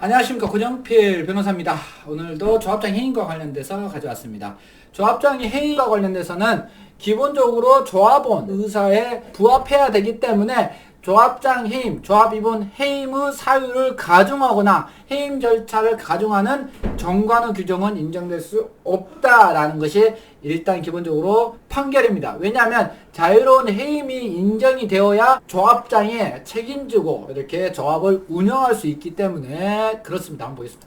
안녕하십니까 고정필 변호사입니다. 오늘도 조합장 해임과 관련돼서 가져왔습니다. 조합장이 해임과 관련돼서는 기본적으로 조합원 의사에 부합해야 되기 때문에 조합장 해임, 조합입원 해임의 사유를 가중하거나 해임 절차를 가중하는 정관의 규정은 인정될 수 없다라는 것이 일단 기본적으로 판결입니다. 왜냐하면 자유로운 해임이 인정이 되어야 조합장이 책임지고 이렇게 조합을 운영할 수 있기 때문에 그렇습니다. 한번 보겠습니다.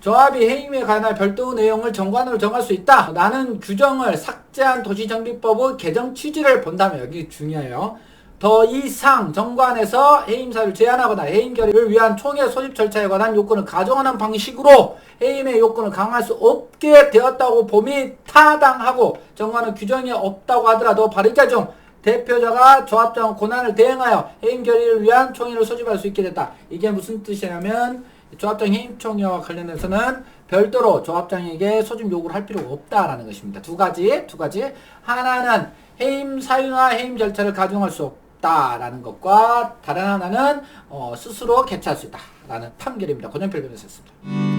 조합이 해임에 관한 별도 내용을 정관으로 정할 수 있다. 나는 규정을 삭제한 도시정비법의 개정 취지를 본다면 여기 중요해요. 더 이상 정관에서 해임사를 제한하거나 해임 결의를 위한 총회 소집 절차에 관한 요건을 가정하는 방식으로 해임의 요건을 강화할 수 없게 되었다고 봄이 타당하고 정관은 규정이 없다고 하더라도 발의자 중 대표자가 조합장 권한을 대행하여 해임 결의를 위한 총회를 소집할 수 있게 됐다. 이게 무슨 뜻이냐면 조합장 해임 총회와 관련해서는 별도로 조합장에게 소집 요구를 할 필요가 없다라는 것입니다. 두 가지, 두 가지. 하나는 해임 사유나 해임 절차를 가중할 수 없다라는 것과 다른 하나는 어, 스스로 개최할 수 있다라는 판결입니다. 권영필 변호사였습니다.